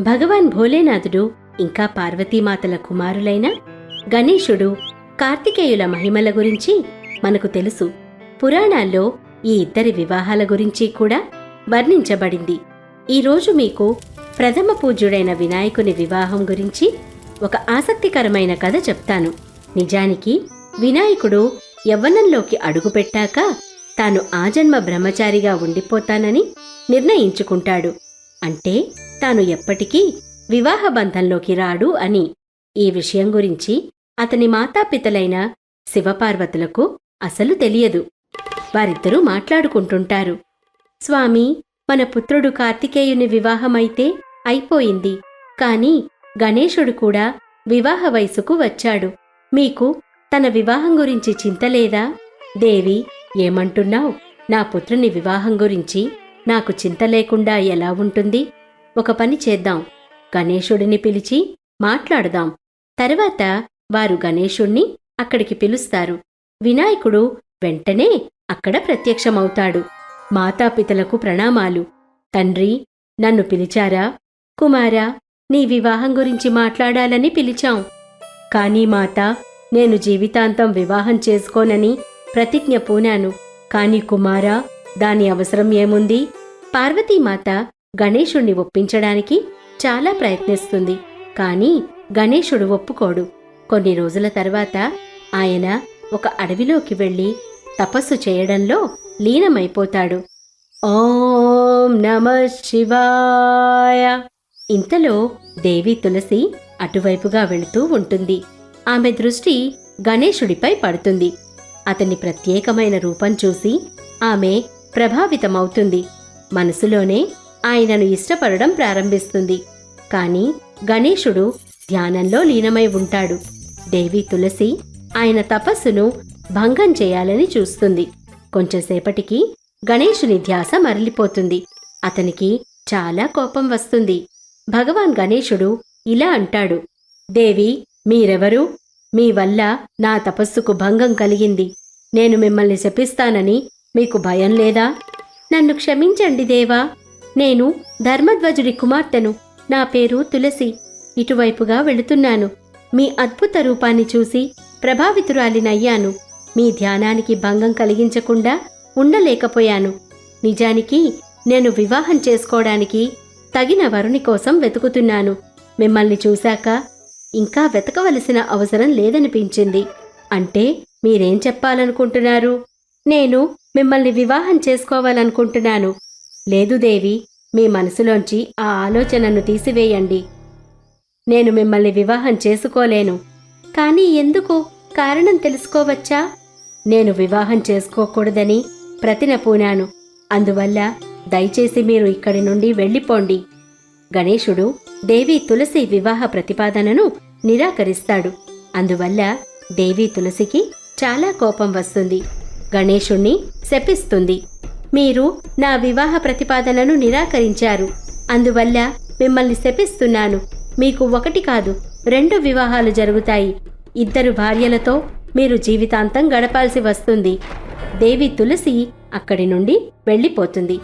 భగవాన్ భోలేనాథుడు ఇంకా పార్వతీమాతల కుమారులైన గణేశుడు కార్తికేయుల మహిమల గురించి మనకు తెలుసు. పురాణాల్లో ఈ ఇద్దరి వివాహాల గురించి కూడా వర్ణించబడింది. ఈరోజు మీకు ప్రథమ పూజ్యుడైన వినాయకుని వివాహం గురించి ఒక ఆసక్తికరమైన కథ చెప్తాను. నిజానికి వినాయకుడు యవ్వనంలోకి అడుగుపెట్టాక తాను ఆజన్మ బ్రహ్మచారిగా ఉండిపోతానని నిర్ణయించుకుంటాడు. అంటే తాను ఎప్పటికీ వివాహ బంధంలోకి రాడు అని. ఈ విషయం గురించి అతని మాతాపితలైన శివపార్వతులకు అసలు తెలియదు. వారిద్దరూ మాట్లాడుకుంటుంటారు. స్వామి మన పుత్రుడు కార్తికేయుని వివాహమైతే అయిపోయింది. కాని గణేశుడు కూడా వివాహ వయసుకు వచ్చాడు. మీకు తన వివాహం గురించి చింతలేదా దేవి ఏమంటున్నావు? నా పుత్రుని వివాహం గురించి నాకు చింత లేకుండా ఎలా ఉంటుంది? ఒక పని చేద్దాం. గణేశుడిని పిలిచి మాట్లాడదాం. తర్వాత వారు గణేశుణ్ణి అక్కడికి పిలుస్తారు. వినాయకుడు వెంటనే అక్కడ ప్రత్యక్షమవుతాడు. మాతాపితలకు ప్రణామాలు. తండ్రి నన్ను పిలిచారా? కుమారా నీ వివాహం గురించి మాట్లాడాలని పిలిచాం. కానీ మాత నేను జీవితాంతం వివాహం చేసుకోనని ప్రతిజ్ఞ పూనాను. కాని కుమారా దాని అవసరం ఏముంది? పార్వతీమాత గణేశుణ్ణి ఒప్పించడానికి చాలా ప్రయత్నిస్తుంది. కానీ గణేశుడు ఒప్పుకోడు. కొన్ని రోజుల తర్వాత ఆయన ఒక అడవిలోకి వెళ్ళి తపస్సు చేయడంలో లీనమైపోతాడు. ఓం నమ శివాయ. ఇంతలో దేవి తులసి అటువైపుగా వెళుతూ ఉంటుంది. ఆమె దృష్టి గణేశుడిపై పడుతుంది. అతని ప్రత్యేకమైన రూపం చూసి ఆమె ప్రభావితమవుతుంది. మనసులోనే ఆయనను ఇష్టపడడం ప్రారంభిస్తుంది. కానీ గణేశుడు ధ్యానంలో లీనమై ఉంటాడు. దేవి తులసి ఆయన తపస్సును భంగం చేయాలని చూస్తుంది. కొంచెంసేపటికి గణేశుని ధ్యాస మరలిపోతుంది. అతనికి చాలా కోపం వస్తుంది. భగవాన్ గణేశుడు ఇలా అంటాడు. దేవి మీరెవరు? మీ వల్ల నా తపస్సుకు భంగం కలిగింది. నేను మిమ్మల్ని శపిస్తానని మీకు భయం లేదా? నన్ను క్షమించండి దేవా. నేను ధర్మధ్వజుడి కుమార్తెను. నా పేరు తులసి. ఇటువైపుగా వెళుతున్నాను. మీ అద్భుత రూపాన్ని చూసి ప్రభావితురాలినయ్యాను. మీ ధ్యానానికి భంగం కలిగించకుండా ఉండలేకపోయాను. నిజానికి నేను వివాహం చేసుకోవడానికి తగిన వరుని కోసం వెతుకుతున్నాను. మిమ్మల్ని చూశాక ఇంకా వెతకవలసిన అవసరం లేదనిపించింది. అంటే మీరేం చెప్పాలనుకుంటున్నారు? నేను మిమ్మల్ని వివాహం చేసుకోవాలనుకుంటున్నాను. లేదు దేవి మీ మనసులోంచి ఆ ఆలోచనను తీసివేయండి. నేను మిమ్మల్ని వివాహం చేసుకోలేను. కానీ ఎందుకు? కారణం తెలుసుకోవచ్చా? నేను వివాహం చేసుకోకూడదని ప్రతిన పూనాను. అందువల్ల దయచేసి మీరు ఇక్కడి నుండి వెళ్ళిపోండి. గణేశుడు దేవి తులసి వివాహ ప్రతిపాదనను నిరాకరిస్తాడు. అందువల్ల దేవి తులసికి చాలా కోపం వస్తుంది. గణేశుణ్ణి శపిస్తుంది. మీరు నా వివాహ ప్రతిపాదనను నిరాకరించారు. అందువల్ల మిమ్మల్ని శపిస్తున్నాను. మీకు ఒకటి కాదు రెండు వివాహాలు జరుగుతాయి. ఇద్దరు భార్యలతో మీరు జీవితాంతం గడపాల్సి వస్తుంది. దేవి తులసి అక్కడి నుండి వెళ్ళిపోతుంది.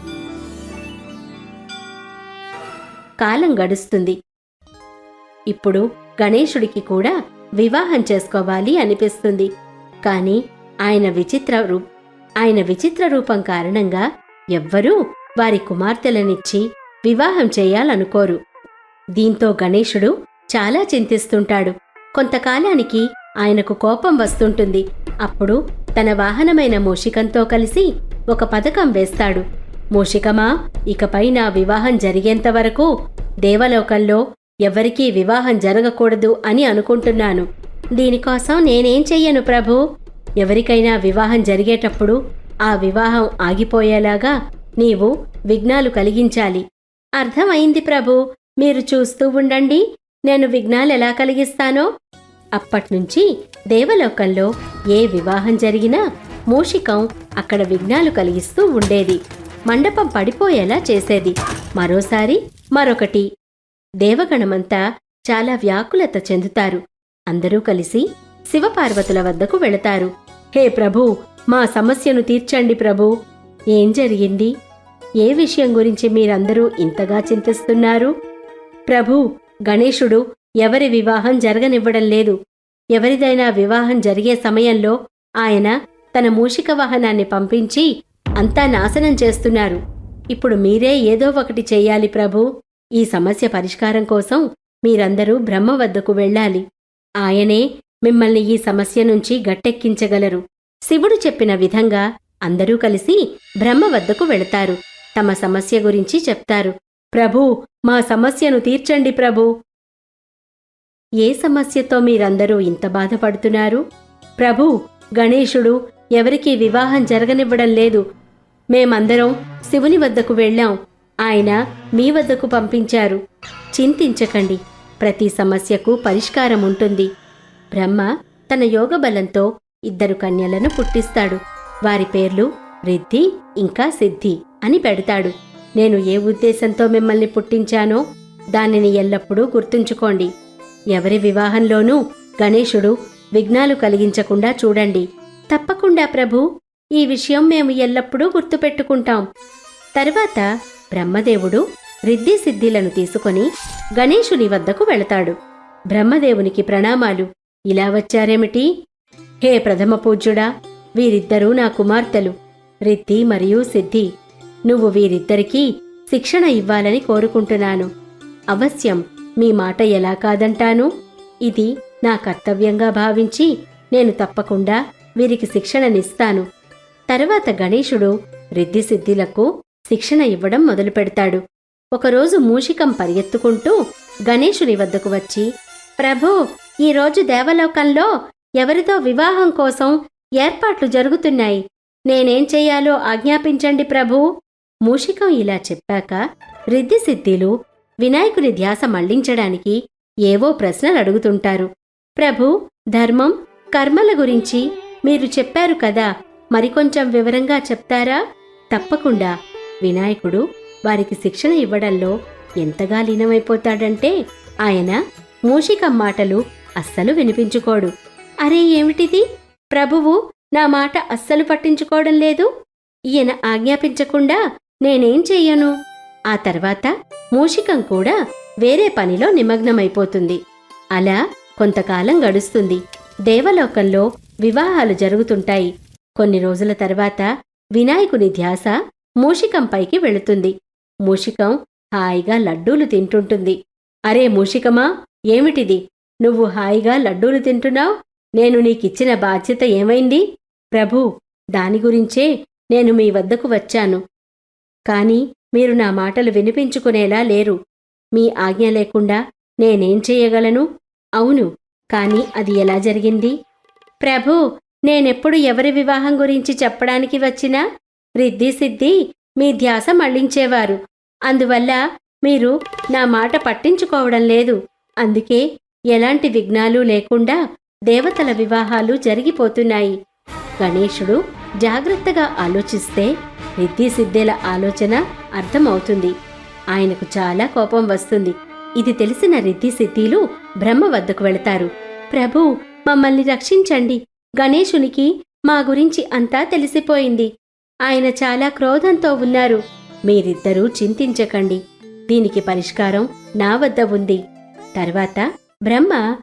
కాలం గడుస్తుంది. ఇప్పుడు గణేశుడికి కూడా వివాహం చేసుకోవాలి అనిపిస్తుంది. కానీ ఆయన విచిత్ర రూ ఆయన విచిత్ర రూపం కారణంగా ఎవ్వరూ వారి కుమార్తెలనిచ్చి వివాహం చేయాలనుకోరు. దీంతో గణేశుడు చాలా చింతిస్తుంటాడు. కొంతకాలానికి ఆయనకు కోపం వస్తుంటుంది. అప్పుడు తన వాహనమైన మూషికంతో కలిసి ఒక పథకం వేస్తాడు. మూషికమా ఇకపై నా వివాహం జరిగేంత వరకు దేవలోకంలో ఎవరికీ వివాహం జరగకూడదు అని అనుకుంటున్నాను. దీనికోసం నేనేం చెయ్యను ప్రభు? ఎవరికైనా వివాహం జరిగేటప్పుడు ఆ వివాహం ఆగిపోయేలాగా నీవు విఘ్నాలు కలిగించాలి. అర్థమైంది ప్రభు. మీరు చూస్తూ ఉండండి. నేను విఘ్నాలు ఎలా కలిగిస్తానో. అప్పట్నుంచి దేవలోకంలో ఏ వివాహం జరిగినా మూషికం అక్కడ విఘ్నాలు కలిగిస్తూ ఉండేది. మండపం పడిపోయేలా చేసేది. మరోసారి మరొకటి. దేవగణమంతా చాలా వ్యాకులత చెందుతారు. అందరూ కలిసి శివపార్వతుల వద్దకు వెళతారు. హే ప్రభు మా సమస్యను తీర్చండి ప్రభు. ఏం జరిగింది? ఏ విషయం గురించి మీరందరూ ఇంతగా చింతిస్తున్నారు? ప్రభు గణేశుడు ఎవరి వివాహం జరగనివ్వడం లేదు. ఎవరిదైనా వివాహం జరిగే సమయంలో ఆయన తన మూషిక వాహనాన్ని పంపించి అంతా నాశనం చేస్తున్నారు. ఇప్పుడు మీరే ఏదో ఒకటి చెయ్యాలి ప్రభు. ఈ సమస్య పరిష్కారం కోసం మీరందరూ బ్రహ్మ వద్దకు వెళ్ళాలి. ఆయనే మిమ్మల్ని ఈ సమస్య నుంచి గట్టెక్కించగలరు. శివుడు చెప్పిన విధంగా అందరూ కలిసి బ్రహ్మ వద్దకు వెళతారు. తమ సమస్య గురించి చెప్తారు. ప్రభూ మా సమస్యను తీర్చండి ప్రభూ. ఏ సమస్యతో మీరందరూ ఇంత బాధపడుతున్నారు? ప్రభు గణేశుడు ఎవరికీ వివాహం జరగనివ్వడం లేదు. మేమందరం శివుని వద్దకు వెళ్ళాం. ఆయన మీ వద్దకు పంపించారు. చింతించకండి. ప్రతి సమస్యకు పరిష్కారం ఉంటుంది. బ్రహ్మ తన యోగ బలంతో ఇద్దరు కన్యలను పుట్టిస్తాడు. వారి పేర్లు రిద్ధి ఇంకా సిద్ధి అని పెడతాడు. నేను ఏ ఉద్దేశంతో మిమ్మల్ని పుట్టించానో దానిని ఎల్లప్పుడూ గుర్తుంచుకోండి. ఎవరి వివాహంలోనూ గణేశుడు విఘ్నాలు కలిగించకుండా చూడండి. తప్పకుండా ప్రభు ఈ విషయం మేము ఎల్లప్పుడూ గుర్తుపెట్టుకుంటాం. తరువాత బ్రహ్మదేవుడు రిద్ధి సిద్ధిలను తీసుకొని గణేశుని వద్దకు వెళతాడు. బ్రహ్మదేవునికి ప్రణామాలు. ఇలా వచ్చారేమిటి? హే ప్రథమ పూజ్యుడా వీరిద్దరూ నా కుమార్తెలు రిద్ధి మరియు సిద్ధి. నువ్వు వీరిద్దరికీ శిక్షణ ఇవ్వాలని కోరుకుంటున్నాను. అవశ్యం మీ మాట ఎలా కాదంటాను? ఇది నా కర్తవ్యంగా భావించి నేను తప్పకుండా వీరికి శిక్షణనిస్తాను. తర్వాత గణేశుడు రిద్ధి సిద్ధిలకు శిక్షణ ఇవ్వడం మొదలుపెడతాడు. ఒకరోజు మూషికం పరిగెత్తుకుంటూ గణేశుని వద్దకు వచ్చి ప్రభో ఈరోజు దేవలోకంలో ఎవరితో వివాహం కోసం ఏర్పాట్లు జరుగుతున్నాయి. నేనేం చెయ్యాలో ఆజ్ఞాపించండి ప్రభూ. మూషికం ఇలా చెప్పాక రిద్ధి సిద్ధిలు వినాయకుని ధ్యాస మళ్ళించడానికి ఏవో ప్రశ్నలు అడుగుతుంటారు. ప్రభు ధర్మం కర్మల గురించి మీరు చెప్పారు కదా మరికొంచెం వివరంగా చెప్తారా? తప్పకుండా. వినాయకుడు వారికి శిక్షణ ఇవ్వడంలో ఎంతగా లీనమైపోతాడంటే ఆయన మూషికం మాటలు అస్సలు వినిపించుకోడు. అరే ఏమిటిది? ప్రభువు నా మాట అస్సలు పట్టించుకోవడం లేదు. ఈయన ఆజ్ఞాపించకుండా నేనేం చెయ్యను? ఆ తర్వాత మూషికం కూడా వేరే పనిలో నిమగ్నమైపోతుంది. అలా కొంతకాలం గడుస్తుంది. దేవలోకంలో వివాహాలు జరుగుతుంటాయి. కొన్ని రోజుల తర్వాత వినాయకుని ధ్యాస మూషికంపైకి వెళుతుంది. మూషికం హాయిగా లడ్డూలు తింటుంటుంది. అరే మూషికమా? ఏమిటిది? నువ్వు హాయిగా లడ్డూలు తింటున్నావు? నేను నీకిచ్చిన బాధ్యత ఏమైంది? ప్రభు దాని గురించే నేను మీ వద్దకు వచ్చాను. కాని మీరు నా మాటలు వినిపించుకునేలా లేరు. మీ ఆజ్ఞ లేకుండా నేనేం చేయగలను? అవును కాని అది ఎలా జరిగింది? ప్రభు నేనెప్పుడు ఎవరి వివాహం గురించి చెప్పడానికి వచ్చినా? రిద్ది సిద్ధి మీ ధ్యాస మళ్ళించేవారు. అందువల్ల మీరు నా మాట పట్టించుకోవడం లేదు. అందుకే ఎలాంటి విఘ్నాలు లేకుండా దేవతల వివాహాలు జరిగిపోతున్నాయి. గణేశుడు జాగ్రత్తగా ఆలోచిస్తే రిద్ధి సిద్ధేల ఆలోచన అర్థమవుతుంది. ఆయనకు చాలా కోపం వస్తుంది. ఇది తెలిసిన రిద్ధి సిద్ధిలు బ్రహ్మ వద్దకు వెళతారు. ప్రభు మమ్మల్ని రక్షించండి. గణేశునికి మా గురించి అంతా తెలిసిపోయింది. ఆయన చాలా క్రోధంతో ఉన్నారు. మీరిద్దరూ చింతించకండి. దీనికి పరిష్కారం నా వద్ద ఉంది. తర్వాత బ్రహ్మ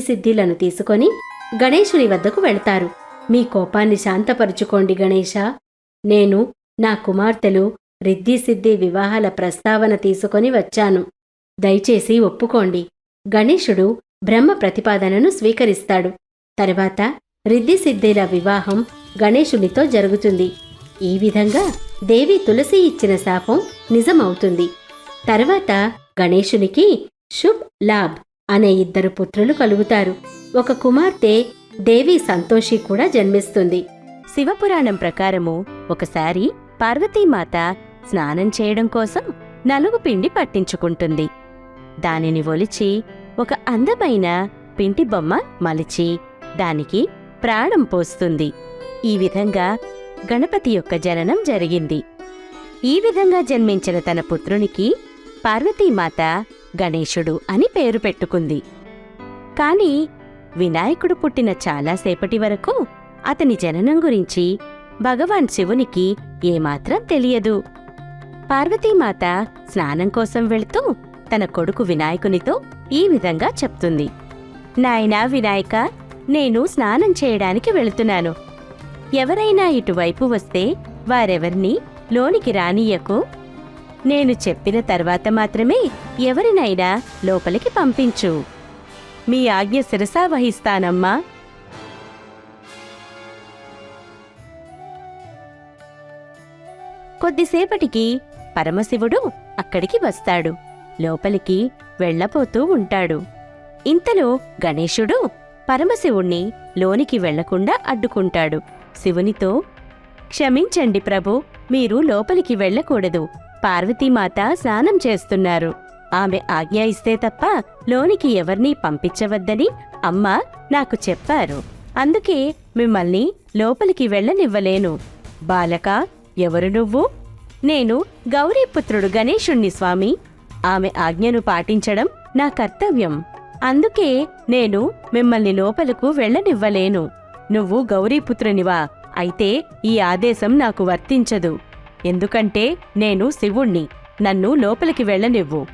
సిద్ధిలను తీసుకొని గణేశుని వద్దకు వెళ్తారు. మీ కోపాన్ని శాంతపరుచుకోండి గణేశ. నేను నా కుమార్తెలు సిద్ధి వివాహాల ప్రస్తావన తీసుకొని వచ్చాను. దయచేసి ఒప్పుకోండి. గణేశుడు బ్రహ్మ ప్రతిపాదనను స్వీకరిస్తాడు. తర్వాత సిద్ధిల వివాహం గణేశునితో జరుగుతుంది. ఈ విధంగా దేవి తులసి ఇచ్చిన శాపం నిజమవుతుంది. తర్వాత గణేశునికి శుభ్ లాభ్. అనే ఇద్దరు పుత్రులు కలుగుతారు. ఒక కుమార్తె దేవి సంతోషి కూడా జన్మిస్తుంది. శివపురాణం ప్రకారము ఒకసారి పార్వతీమాత స్నానం చేయడం కోసం నలుగు పిండి పట్టించుకుంటుంది. దానిని ఒలిచి ఒక అందమైన పింటి బొమ్మ మలిచి దానికి ప్రాణం పోస్తుంది. ఈ విధంగా గణపతి యొక్క జననం జరిగింది. ఈ విధంగా జన్మించిన తన పుత్రునికి పార్వతీమాత గణేశుడు అని పేరు పెట్టుకుంది. కాని వినాయకుడు పుట్టిన చాలాసేపటి వరకు అతని జననం గురించి భగవాన్ శివునికి ఏమాత్రం తెలియదు. పార్వతీమాత స్నానం కోసం వెళుతూ తన కొడుకు వినాయకునితో ఈ విధంగా చెప్తుంది. నాయనా వినాయక నేను స్నానం చేయడానికి వెళుతున్నాను. ఎవరైనా ఇటువైపు వస్తే వారెవర్ని లోనికి రానియకు నేను చెప్పిన తర్వాత మాత్రమే ఎవరినైనా లోపలికి పంపించు. మీ ఆజ్ఞ శిరసా వహిస్తానమ్మా. కొద్దిసేపటికి పరమశివుడు అక్కడికి వస్తాడు. లోపలికి వెళ్ళపోతూ ఉంటాడు. ఇంతలో గణేశుడు పరమశివుణ్ణి లోనికి వెళ్ళకుండా అడ్డుకుంటాడు. శివునితో క్షమించండి ప్రభు మీరు లోపలికి వెళ్ళకూడదు. పార్వతీమాత స్నానం చేస్తున్నారు. ఆమె ఆజ్ఞ ఇస్తే తప్ప లోనికి ఎవరినీ పంపించవద్దని అమ్మ నాకు చెప్పారు. అందుకే మిమ్మల్ని లోపలికి వెళ్ళనివ్వలేను. బాలక ఎవరు నువ్వు? నేను గౌరీపుత్రుడు గణేశుణ్ణి స్వామి. ఆమె ఆజ్ఞను పాటించడం నా కర్తవ్యం. అందుకే నేను మిమ్మల్ని లోపలకు వెళ్ళనివ్వలేను. నువ్వు గౌరీపుత్రునివా? అయితే ఈ ఆదేశం నాకు వర్తించదు. ఎందుకంటే నేను శివుణ్ణి. నన్ను లోపలికి వెళ్ళనివ్వు.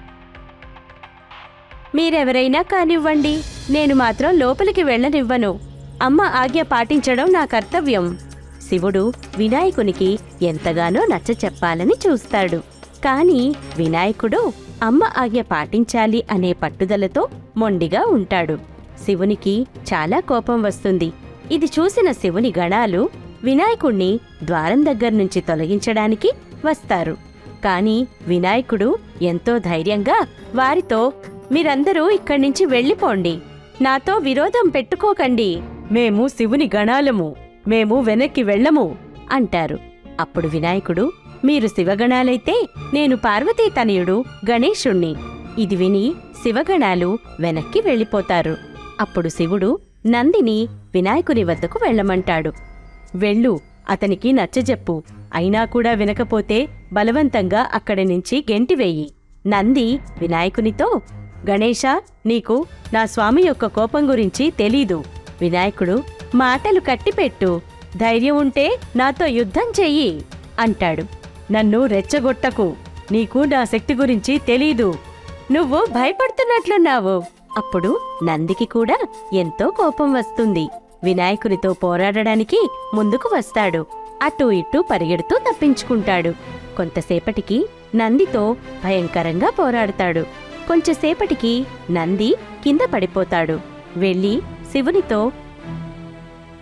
మీరెవరైనా కానివ్వండి. నేను మాత్రం లోపలికి వెళ్ళనివ్వను. అమ్మ ఆజ్ఞ పాటించడం నా కర్తవ్యం. శివుడు వినాయకునికి ఎంతగానో నచ్చ చెప్పాలని చూస్తాడు. కాని వినాయకుడు అమ్మ ఆజ్ఞ పాటించాలి అనే పట్టుదలతో మొండిగా ఉంటాడు. శివునికి చాలా కోపం వస్తుంది. ఇది చూసిన శివుని గణాలు వినాయకుణ్ణి ద్వారం దగ్గర నుంచి తొలగించడానికి వస్తారు. కాని వినాయకుడు ఎంతో ధైర్యంగా వారితో మీరందరూ ఇక్కడి నుంచి వెళ్ళిపోండి. నాతో విరోధం పెట్టుకోకండి. మేము శివుని గణాలము. మేము వెనక్కి వెళ్ళము అంటారు. అప్పుడు వినాయకుడు మీరు శివగణాలైతే నేను పార్వతీ తనయుడు గణేశుణ్ణి. ఇది విని శివగణాలు వెనక్కి వెళ్ళిపోతారు. అప్పుడు శివుడు నందిని వినాయకుని వద్దకు వెళ్ళమంటాడు. వెళ్ళు అతనికి నచ్చజెప్పు. అయినా కూడా వినకపోతే బలవంతంగా అక్కడి నుంచి గెంటివేయి నంది వినాయకునితో గణేష నీకు నా స్వామి యొక్క కోపం గురించి తెలీదు. వినాయకుడు మాటలు కట్టిపెట్టు. ధైర్యం ఉంటే నాతో యుద్ధం చెయ్యి అంటాడు. నన్ను రెచ్చగొట్టకు. నీకు నా శక్తి గురించి తెలీదు. నువ్వు భయపడుతున్నట్లున్నావు. అప్పుడు నందికి కూడా ఎంతో కోపం వస్తుంది. వినాయకునితో పోరాడడానికి ముందుకు వస్తాడు. అటూ ఇటూ పరిగెడుతూ తప్పించుకుంటాడు. కొంతసేపటికి నందితో భయంకరంగా పోరాడతాడు. కొంచెంసేపటికి నంది కింద పడిపోతాడు. వెళ్ళి శివునితో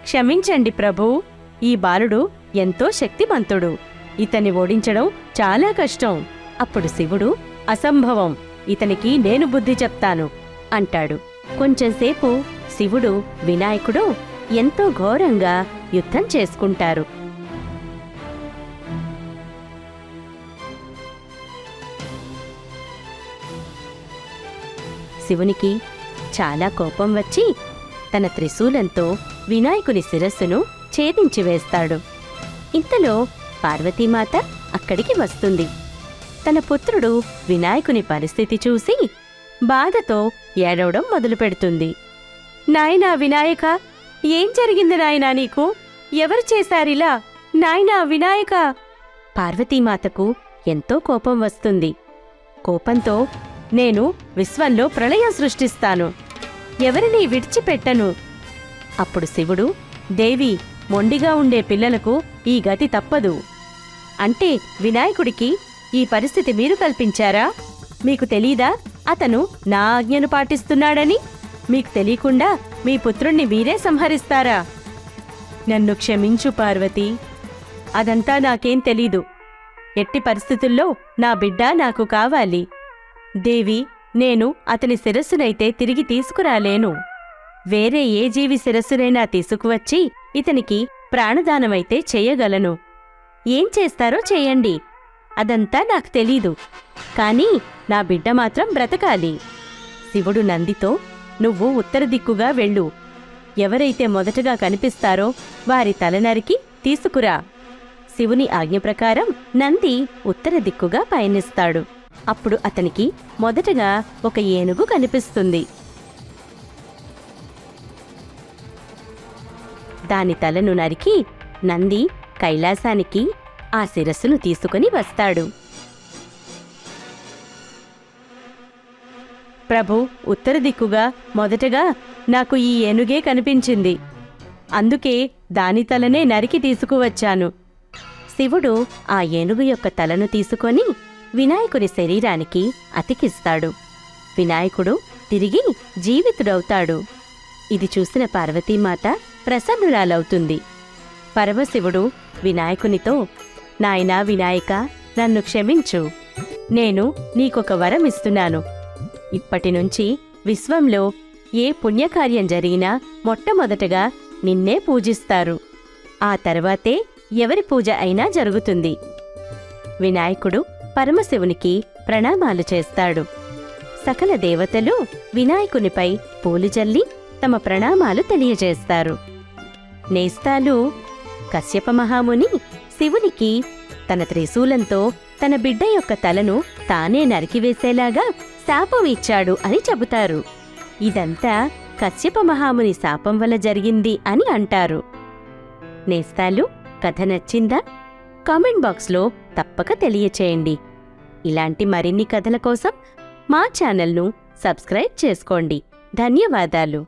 క్షమించండి ప్రభూ ఈ బాలుడు ఎంతో శక్తిమంతుడు. ఇతన్ని ఓడించడం చాలా కష్టం. అప్పుడు శివుడు అసంభవం ఇతనికి నేను బుద్ధి చెప్తాను అంటాడు. కొంచెంసేపు శివుడు వినాయకుడు ఎంతో ఘోరంగా యుద్ధం చేసుకుంటారు. శివునికి చాలా కోపం వచ్చి తన త్రిశూలంతో వినాయకుని శిరస్సును ఛేదించి వేస్తాడు. ఇంతలో పార్వతీమాత అక్కడికి వస్తుంది. తన పుత్రుడు వినాయకుని పరిస్థితి చూసి బాధతో ఏడవడం మొదలుపెడుతుంది. నాయనా వినాయక ఏం జరిగింది నాయనా నీకు? ఎవరు చేశారిలా నాయనా వినాయక! పార్వతీమాతకు ఎంతో కోపం వస్తుంది. కోపంతో నేను విశ్వంలో ప్రళయం సృష్టిస్తాను. ఎవరిని విడిచిపెట్టను? అప్పుడు శివుడు దేవి మొండిగా ఉండే పిల్లలకు ఈ గతి తప్పదు. అంటే వినాయకుడికి ఈ పరిస్థితి మీరు కల్పించారా? మీకు తెలీదా? అతను నా ఆజ్ఞను పాటిస్తున్నాడని? మీకు తెలియకుండా మీ పుత్రుణ్ణి మీరే సంహరిస్తారా? నన్ను క్షమించు పార్వతి. అదంతా నాకేం తెలీదు. ఎట్టి పరిస్థితుల్లో నా బిడ్డ నాకు కావాలి. దేవి నేను అతని శిరస్సునైతే తిరిగి తీసుకురాలేను. వేరే ఏ జీవి శిరస్సునైనా తీసుకువచ్చి ఇతనికి ప్రాణదానమైతే చేయగలను. ఏం చేస్తారో చేయండి. అదంతా నాకు తెలీదు. కానీ నా బిడ్డ మాత్రం బ్రతకాలి. శివుడు నందితో నువ్వు ఉత్తర దిక్కుగా వెళ్ళు. ఎవరైతే మొదటగా కనిపిస్తారో వారి తల నరికి తీసుకురా. శివుని ఆజ్ఞ ప్రకారం నంది ఉత్తర దిక్కుగా పయనిస్తాడు. అప్పుడు అతనికి మొదటగా ఒక ఏనుగు కనిపిస్తుంది. దాని తలను నరికి నంది కైలాసానికి ఆ శిరస్సును తీసుకుని వస్తాడు. ప్రభు ఉత్తర దిక్కుగా మొదటగా నాకు ఈ ఏనుగే కనిపించింది. అందుకే దాని తలనే నరికి తీసుకువచ్చాను. శివుడు ఆ ఏనుగు యొక్క తలను తీసుకొని వినాయకుని శరీరానికి అతికిస్తాడు. వినాయకుడు తిరిగి జీవితుడవుతాడు. ఇది చూసిన పార్వతీమాత ప్రసన్నురాలవుతుంది. పరమశివుడు వినాయకునితో నాయనా వినాయక నన్ను క్షమించు. నేను నీకొక వరం ఇస్తున్నాను. ఇప్పటి నుంచి విశ్వంలో ఏ పుణ్యకార్యం జరిగినా మొట్టమొదటగా నిన్నే పూజిస్తారు. ఆ తర్వాతే ఎవరి పూజ అయినా జరుగుతుంది. వినాయకుడు పరమశివునికి ప్రణామాలు చేస్తాడు. సకల దేవతలు వినాయకునిపై పూలు జల్లి తమ ప్రణామాలు తెలియజేస్తారు. నేస్తాలు కశ్యప మహాముని శివునికి తన త్రిశూలంతో తన బిడ్డ యొక్క తలను తానే నరికివేసేలాగా శాపం ఇచ్చాడు అని చెబుతారు. ఇదంతా కశ్యప మహాముని శాపం వల్ల జరిగింది అని అంటారు. నేస్తాలు కథ నచ్చిందా? కామెంట్ బాక్స్లో తప్పక తెలియచేయండి. ఇలాంటి మరిన్ని కథల కోసం మా ఛానల్ను సబ్స్క్రైబ్ చేసుకోండి. ధన్యవాదాలు.